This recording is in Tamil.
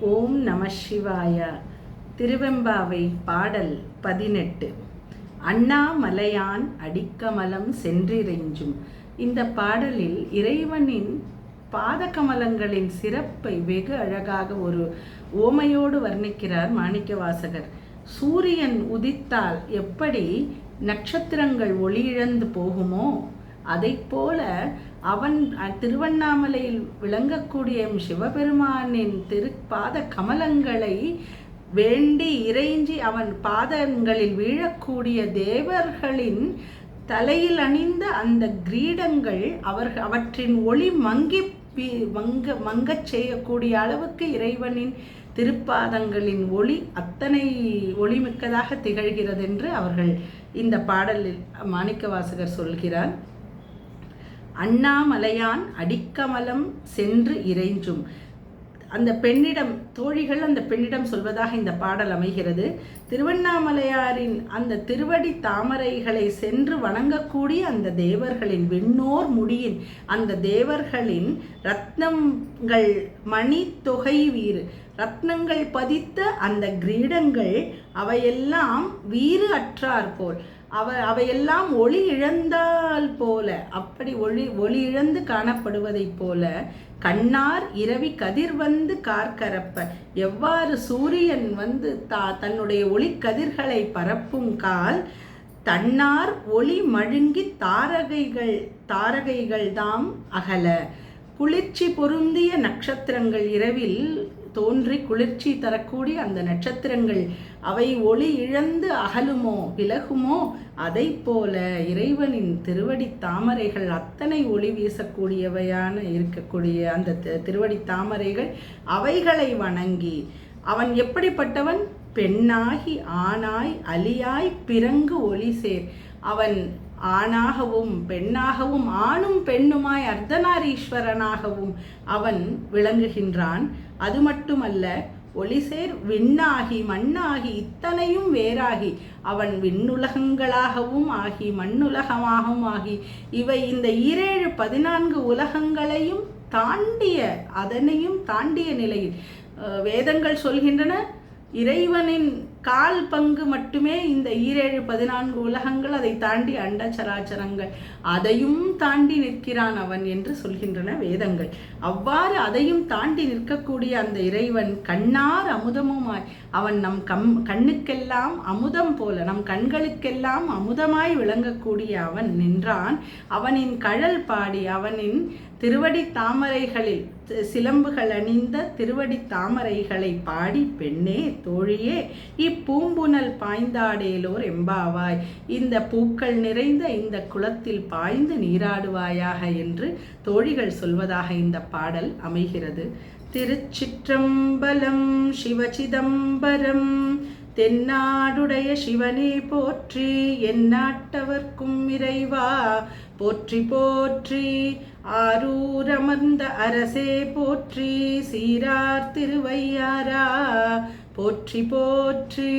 ஓம் நம சிவாய. திருவெம்பாவை பாடல் பதினெட்டு. அண்ணாமலையான் அடிக்கமலம் சென்றிறைஞ்சும். இந்த பாடலில் இறைவனின் பாதகமலங்களின் சிறப்பை வெகு அழகாக ஒரு ஓமையோடு வர்ணிக்கிறார் மாணிக்கவாசகர். சூரியன் உதித்தால் எப்படி நட்சத்திரங்கள் ஒளியிழந்து போகுமோ அதைப்போல அவன் திருவண்ணாமலையில் விளங்கக்கூடிய சிவபெருமானின் திருப்பாத கமலங்களை வேண்டி இறைஞ்சி அவன் பாதங்களில் வீழக்கூடிய தேவர்களின் தலையில் அணிந்த அந்த கிரீடங்கள் அவர் அவற்றின் ஒளி மங்கி மங்க மங்கச் செய்யக்கூடிய அளவுக்கு இறைவனின் திருப்பாதங்களின் ஒளி அத்தனை ஒளிமிக்கதாக திகழ்கிறது என்று அவர்கள் இந்த பாடலில் மாணிக்கவாசகர் சொல்கிறார். அண்ணாமலையான் அடிக்கமலம் சென்று இறைஞ்சும். அந்த பெண்ணிடம் தோழிகள் அந்த பெண்ணிடம் சொல்வதாக இந்த பாடல் அமைகிறது. திருவண்ணாமலையாரின் அந்த திருவடி தாமரைகளை சென்று வணங்கக்கூடிய அந்த தேவர்களின் விண்ணோர் முடியின் அந்த தேவர்களின் ரத்னங்கள் மணி தொகை வீறு. ரத்னங்கள் பதித்த அந்த கிரீடங்கள் அவையெல்லாம் வீறு அற்றார் போல். அவ அவையெல்லாம் ஒளி இழந்தால் போல. அப்படி ஒளி ஒளி இழந்து காணப்படுவதைப் போல கண்ணார் இரவி கதிர் வந்து கார்கரப்ப. எவ்வாறு சூரியன் வந்து தா தன்னுடைய ஒளி கதிர்களை பரப்பும் கால் தன்னார் ஒளி மழுங்கி தாரகைகள் தாரகைகள் தாம் அகல. குளிர்ச்சி பொருந்திய நட்சத்திரங்கள் இரவில் தோன்றி குளிர்ச்சி தரக்கூடிய அந்த நட்சத்திரங்கள் அவை ஒளி இழந்து அகலுமோ விலகுமோ? அதை போல இறைவனின் திருவடி தாமரைகள் அத்தனை ஒளி வீசக்கூடியவையான இருக்கக்கூடிய அந்த திருவடி தாமரைகள் அவைகளை வணங்கி அவன் எப்படிப்பட்டவன்? பெண்ணாகி ஆணாய் அலியாய் பிறங்கு ஒளி சேர். அவன் ஆணாகவும் பெண்ணாகவும் ஆணும் பெண்ணுமாய் அர்த்தநாரீஸ்வரனாகவும் அவன் விளங்குகின்றான். அது மட்டுமல்ல ஒளிசேர் விண்ணாகி மண்ணாகி இத்தனையும் வேறாகி அவன் விண்ணுலகங்களாகவும் ஆகி மண்ணுலகமாகவும் ஆகி இவை இந்த ஈரேழு பதினான்கு உலகங்களையும் தாண்டிய அதனையும் தாண்டிய நிலையில் வேதங்கள் சொல்கின்றன. இறைவனின் கால் பங்கு மட்டுமே இந்த ஈரேழு பதினான்கு உலகங்கள் அதை தாண்டி அண்ட சராச்சரங்கள். அதையும் தாண்டி நிற்கிறான் அவன் என்று சொல்கின்றன வேதங்கள். அவ்வாறு அதையும் தாண்டி நிற்கக்கூடிய அந்த இறைவன் கண்ணார் அமுதமுமாய். அவன் நம் கம் கண்ணுக்கெல்லாம் அமுதம் போல நம் கண்களுக்கெல்லாம் அமுதமாய் விளங்கக்கூடிய அவன் நின்றான். அவனின் கழல் பாடி அவனின் திருவடி தாமரைகளில் சிலம்புகள் அணிந்த திருவடி தாமரைகளை பாடி பெண்ணே தோழியே பூம்புனல் பாய்ந்தாடேலோர் எம்பாவாய். இந்த பூக்கள் நிறைந்த இந்த குளத்தில் பாய்ந்து நீராடுவாயாக என்று தோழிகள் சொல்வதாக இந்த பாடல் அமைகிறது. திருச்சிற்றம்பலம் சிவசிதம்பரம் தென்னாடுடைய சிவனே போற்றி எந்நாட்டவர்க்கும் இறைவா போற்றி போற்றி ஆரூரமர்ந்த அரசே போற்றி. சீரார் திருவையாரா போற்றி போற்றி.